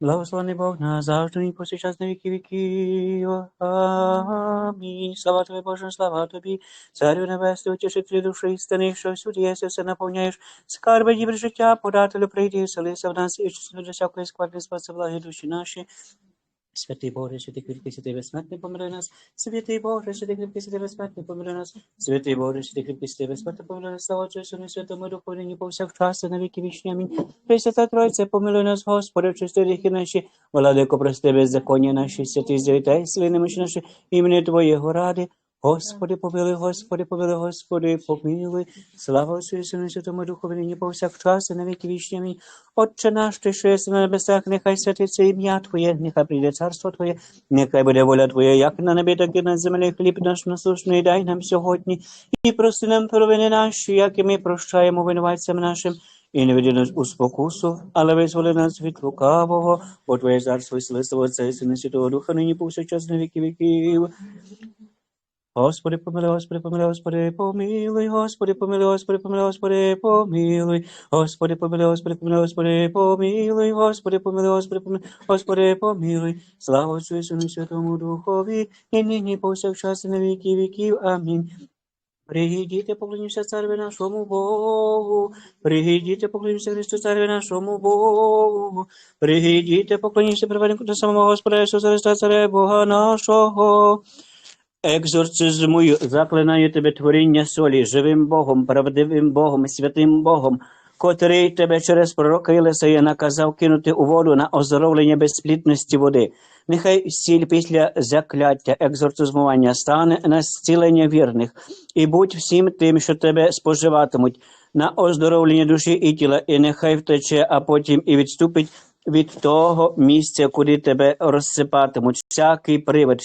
Blahoslavený Boh na záždený posi čas nevíky víky. Amín. Slava Tvoje Bože, slava Tobí. Cáru nebeste, utěšit tvé duše jistený, všeho všude, jestli se naplňuješ. Skarbení v podátelu, prejdi, se lise v nás, ještě se vždy všakuje skvarty, spasovala je duši naše. Святий Боже, святий кріпкий, святий безсмертний, помилуй нас. Святий Боже, святий кріпкий, святий безсмертний, помилуй нас. Святий Боже, святий кріпкий, святий безсмертний, помилуй нас. Слава Отцю, і Святому Духу, нині повсякчас, на віки вічні. Амінь. Пресвята Тройця, помилуй нас, Господи, чисти гріхи наші, владико, прости беззаконня наші, святий звітай, сили немощі наші, імені Твоєго ради. Господи, помилуй, Господи, помилуй, Господи, помилуй. Слава Отцю і Сину, Святому Духу, нині повсякчас, і на віки вічні. Амінь. Отче наш, ти що єси на небесах, нехай святиться ім'я Твоє, нехай прийде царство Твоє, нехай буде воля Твоя, як на небі, так і на землі. Хліб наш насущний дай нам сьогодні, і прости нам провини наші, як і ми прощаємо винуватцям нашим. І не веди нас у спокусу, але визволи нас від лукавого, бо Твоє царство і слава Отця Сина, Святого Духа, нині повсякчас на віки віків. Господи, помилуй, Господи, помилуй, Господи, помилуй, Господи, помилуй, Господи, помилуй, Господи, помилуй, Господи, помилуй, Господи, помилуй, Господи, помилуй, Господи, помилуй, Господи, помилуй, Господи, помилуй. Слава Отцю і Сину Святому Духові, і нині повсякчас і на віки віків. Амінь. Пригідіте, поклоніться цареві нашому Богу. Пригідіте, поклоніться Христу цареві нашому Богу. Пригідіте, поклоніться приведенку до самого Господа Ісуса Христа, царя Бога нашого. Екзорцизмую, заклинаю тебе творіння солі, живим Богом, правдивим Богом, святим Богом, котрий тебе через пророка Єлисея наказав кинути у воду на оздоровлення безплідності води. Нехай сіль після закляття, екзорцизмування стане на зцілення вірних, і будь всім тим, що тебе споживатимуть, на оздоровлення душі і тіла, і нехай втече, а потім і відступить від того місця, куди тебе розсипатимуть, всякий привид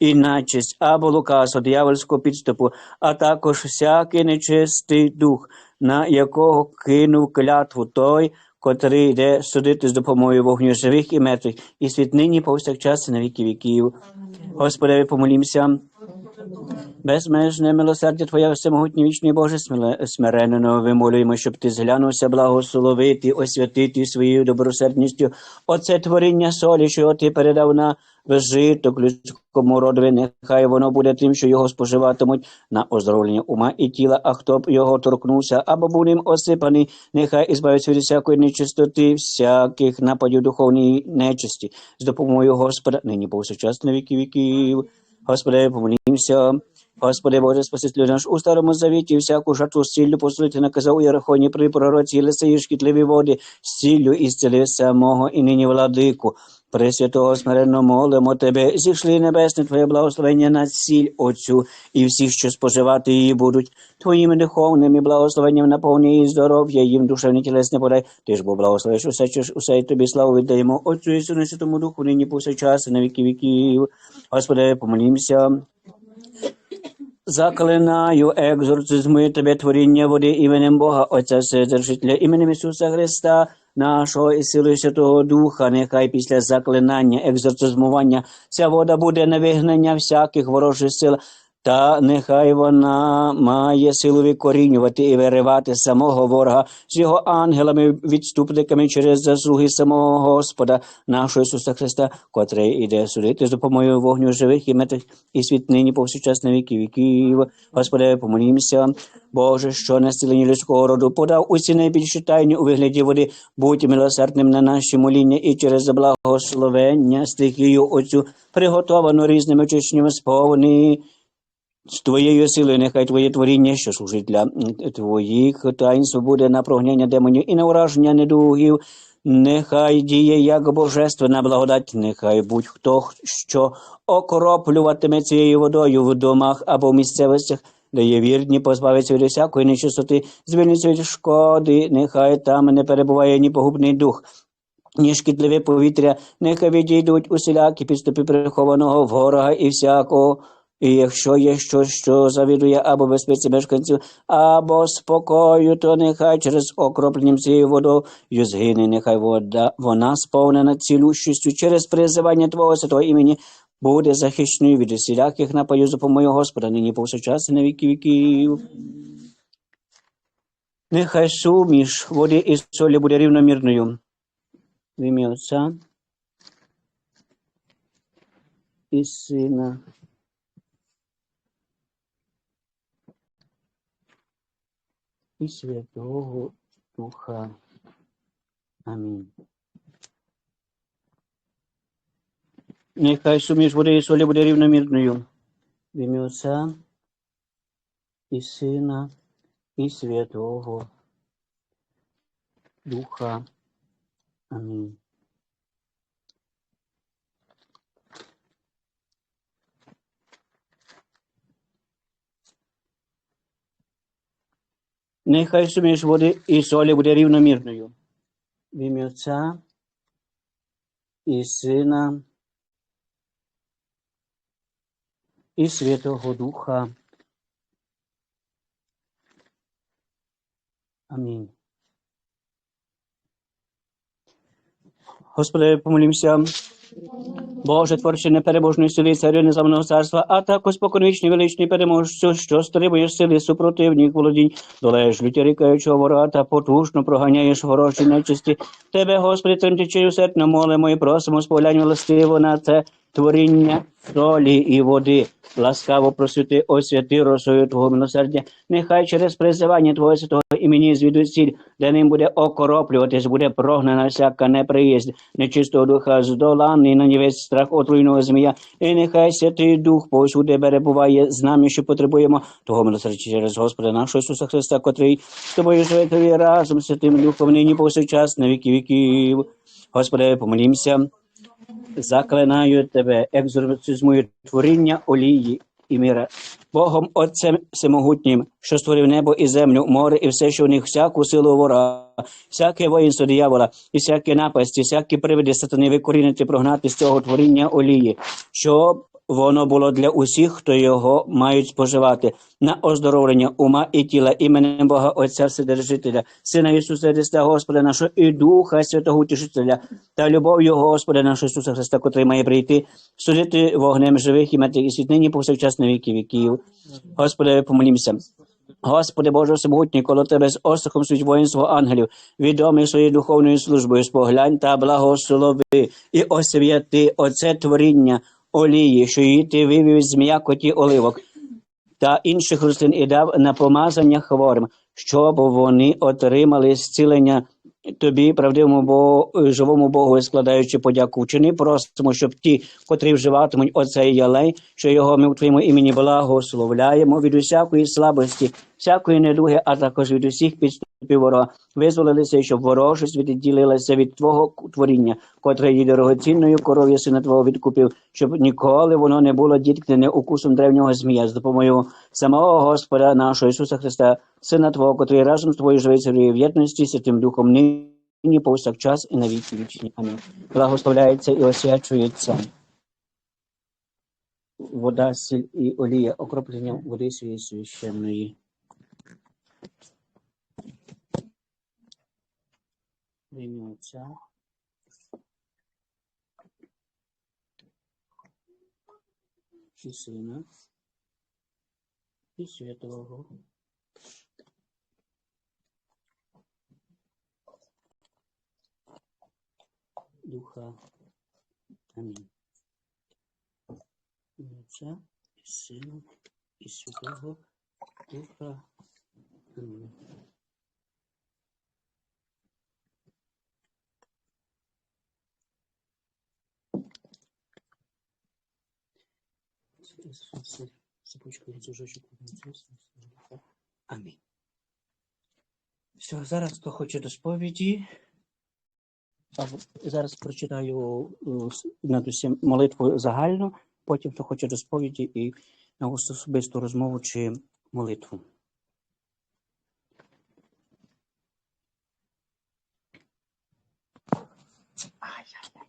і начість або лукасу, диявольського підступу, а також всякий нечистий дух, на якого кинув клятву той, котрий йде судити з допомогою вогню живих і мертвих, і світ нині повсякчас і на віки віків. Господи, помолімся. Безмежне милосердя Твоє всемогутній вічний Боже, смиренно вимолюємо, щоб ти зглянувся благословити, освятити своєю добросердністю оце творіння солі, що ти передав на вжиток людському родові, нехай воно буде тим, що його споживатимуть на оздоровлення ума і тіла, а хто б його торкнувся або був ним осипаний, нехай ізбавиться від всякої нечистоти, всяких нападів духовної нечисті, з допомогою Господа, нині повсякчас на віки віків. Господи, помолімся. Господи Боже, спасителю наш у старому завіті всяку жертву з ціллю послити наказав у Єрихоні при пророці Єлисеї шкідливі води з ціллю ісцели самого і нині владику. Пресвятого смиренно молимо Тебе, зійшли небесне Твоє благословення на ціль Отцю і всі, що споживати її будуть. Твоїми духовними благословеннями наповни її здоров'я, їм душевне тілесне подай. Ти ж бо благословиш усе, що ж усе і тобі славу віддаємо. Отцю і Сину Святому Духу, нині повсякчас і на віки віків. Господи, помолімся. Заклинаю, екзорцизмую тебе творіння води іменем Бога, Отця Вседержителя, іменем Ісуса Христа, нашого і сили Святого Духа, нехай після заклинання, екзорцизмування ця вода буде на вигнання всяких ворожих сил, та нехай вона має силу викорінювати і виривати самого ворога з його ангелами, відступниками через заслуги самого Господа, нашого Ісуса Христа, котрий іде судити з допомогою вогню живих і мертвих, і світ нині повсякчас на віки віків. Господи, помолімся. Боже, що на людського роду подав усі найбільші тайні у вигляді води, будь милосердним на наші моління і через благословення стихію оцю, приготовану різними чечнями сповни. З твоєю силою нехай твоє творіння, що служить для твоїх таїнств, буде на прогняння демонів і на ураження недугів. Нехай діє як божественна благодать, нехай будь-хто, що окроплюватиме цією водою в домах або в місцевостях, де є вірні, позбавиться від усякої нечистоти, звільниться від шкоди, нехай там не перебуває ні погубний дух, ні шкідливе повітря, нехай відійдуть усілякі підступи прихованого ворога і всякого. І якщо є щось, що завідує або безпеці мешканців, або спокою, то нехай через окропленням цією водою згине, нехай вода, вона сповнена цілющістю через призивання Твого святого імені, буде захищеною від усіляких нападів за допомогою Господа, нині повсякчас і на віки віків. Нехай суміш води і солі буде рівномірною. В ім'я Отця і Сина і Святого Духа. Амінь. Нехай суміш води і солі буде рівномірною. В ім'я Отця і Сина і Святого Духа. Амінь. Нехай суміш води і солі буде рівномірною. В ім'я Отця і Сина і Святого Духа. Амінь. Господи, помолімся. Боже, творче непереможної сили, царю незламного царства, а також споконвічний величні переможцю, що стримуєш сили супротивніх володінь, долеж люті рікаючого вора потужно проганяєш ворожі нечисті. Тебе, Господи, тремтячи усердно молимо і просимо сповлянь властиво на це творіння солі і води. Ласкаво просвіти, освяти росою Твого милосердя. Нехай через призивання Твого святого імені звідусіль, де ним буде окороплюватись, буде прогнана всяка неприязд, нечистого духа, здоланий на нівець страх отруйного змія. І нехай святий дух повсюди перебуває з нами, що потребуємо того милосердя через Господа нашого Ісуса Христа, котрий з тобою живе разом Святим Духом, нині повсякчас на віки віків. Господи, помолімся заклинаю тебе, екзорцизмую творіння олії і мира. Богом Отцем Всемогутнім, що створив небо і землю, море і все, що в них, всяку силу вора, всяке воїнство диявола, і всякі напасті, всякі привиди сатани викорінити, прогнати з цього творіння олії, щоб воно було для усіх, хто його мають споживати, на оздоровлення ума і тіла іменем Бога Отця Вседержителя, Сина Ісуса Христа, Господа нашого і Духа Святого Утішителя, та любов'ю Господа нашого Ісуса Христа, котрий має прийти, судити вогнем живих і мертвих, і світ нині повсякчас на віки віків. Господи, помолімся. Господи Боже всемогутній, коло тебе з острахом світ воїнство ангелів, відомий своєю духовною службою, споглянь та благослови і освяти оце творіння олії, що її ти вивів з м'якоті оливок та інших рослин і дав на помазання хворим, щоб вони отримали зцілення тобі, правдивому Богу, живому Богу, складаючи подяку. Чини просимо, щоб ті, котрі вживатимуть оцей ялей, що його ми в твоєму імені благословляємо від усякої слабості, всякої недуги, а також від усіх підступів ворога, визволилися, щоб ворожість відділилася від твого творіння, котре її дорогоцінною коров'ю сина твого відкупив, щоб ніколи воно не було діткнене укусом древнього змія з допомогою самого Господа нашого Ісуса Христа, Сина Твого, котрий разом з тобою живе царює в єдності Святим Духом нині повсякчас і на віки вічні. Амінь. Благословляється і освячується вода, сіль і олія, окроплення води своєї священної. В ім'я Отця і Сина і Святого Духа. Амінь. В ім'я Отця і Сина і Святого Духа. Амінь. Цепочкою зажочок Амінь. Все, зараз хто хоче до. Зараз прочитаю е, над усім молитву загальну, потім хто хоче до сповіді і на особисту розмову чи молитву. Ай-яй-яй.